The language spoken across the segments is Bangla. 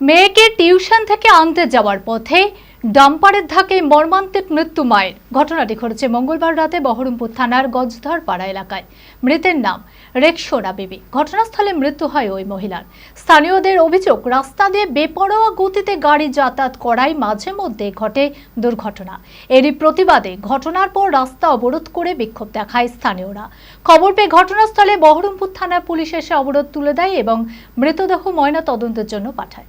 মেয়েকে টিউশন থেকে আনতে যাওয়ার পথে ডাম্পারের ধাকে মর্মান্তিক মৃত্যু মায়ের। ঘটনাটি ঘটেছে মঙ্গলবার রাতে বহরমপুর থানার গজধর পাড়া এলাকায়। মৃতের নাম রেকসোনা বিবি। ঘটনাস্থলে মৃত্যু হয় ওই মহিলার। স্থানীয়দের অভিযোগ, রাস্তা দিয়ে বেপরোয়া গতিতে গাড়ি যাতায়াত করায় মাঝে মধ্যে ঘটে দুর্ঘটনা। এরই প্রতিবাদে ঘটনার পর রাস্তা অবরোধ করে বিক্ষোভ দেখায় স্থানীয়রা। খবর পেয়ে ঘটনাস্থলে বহরমপুর থানার পুলিশ এসে অবরোধ তুলে দেয় এবং মৃতদেহ ময়না তদন্তের জন্য পাঠায়।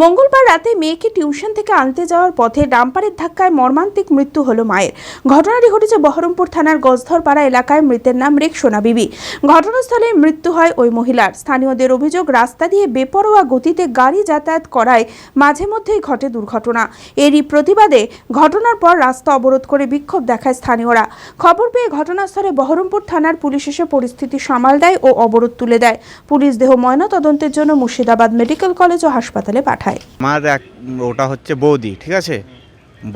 মঙ্গলবার রাতে মেয়েকে টিউশন থেকে আনতে যাওয়ার পথে ডাম্পারের ধাক্কায় মর্মান্তিক মৃত্যু হলো মায়ের। ঘটনাটি ঘটেছে বহরমপুর থানার গজধরপাড়া এলাকায়। মৃতের নাম রেকসোনা বিবি। ঘটনাস্থলে মৃত্যু হয় ওই মহিলার। স্থানীয়দের অভিযোগ, রাস্তা দিয়ে বেপরোয়া গতিতে গাড়ি যাতায়াত করায় মাঝে মধ্যেই ঘটে দুর্ঘটনা। এরই প্রতিবাদে ঘটনার পর রাস্তা অবরোধ করে বিক্ষোভ দেখায় স্থানীয়রা। খবর পেয়ে ঘটনাস্থলে বহরমপুর থানার পুলিশ এসে পরিস্থিতি সামাল দেয় ও অবরোধ তুলে দেয়। পুলিশ দেহ ময়না তদন্তের জন্য মুর্শিদাবাদ মেডিকেল কলেজ ও হাসপাতালে পাঠায়। আমার এক, ওটা হচ্ছে বৌদি, ঠিক আছে?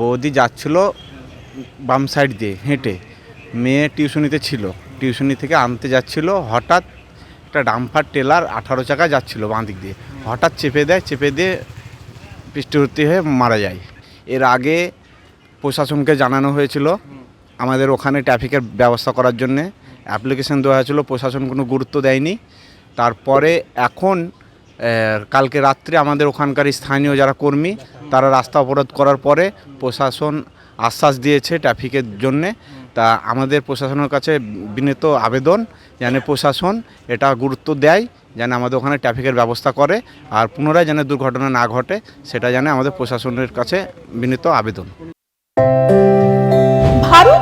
বৌদি যাচ্ছিল বাম সাইড দিয়ে হেঁটে। মেয়ে টিউশনিতে ছিল। টিউশনি থেকে আনতে যাচ্ছিল, হঠাৎ একটা ডাম্পার টেলার আঠারো চাকা যাচ্ছিল বাঁ দিক দিয়ে। হঠাৎ চেপে দেয়, চেপে দিয়ে পৃষ্ঠবর্তী হয়ে মারা যায়। এর আগে প্রশাসনকে জানানো হয়েছিল আমাদের ওখানে ট্রাফিকের ব্যবস্থা করার জন্যে। অ্যাপ্লিকেশন দেওয়া হয়েছিল, প্রশাসন কোনো গুরুত্ব দেয়নি। তারপরে এখন কালকে রাত্রে আমাদের ওখানকার স্থানীয় যারা কর্মী, তারা রাস্তা অবরোধ করার পরে প্রশাসন আশ্বাস দিয়েছে ট্রাফিকের জন্যে। তা আমাদের প্রশাসনের কাছে বিনীত আবেদন যেন প্রশাসন এটা গুরুত্ব দেয়, যেন আমাদের ওখানে ট্রাফিকের ব্যবস্থা করে আর পুনরায় যেন দুর্ঘটনা না ঘটে, সেটা যেন আমাদের প্রশাসনের কাছে বিনীত আবেদন। ভারত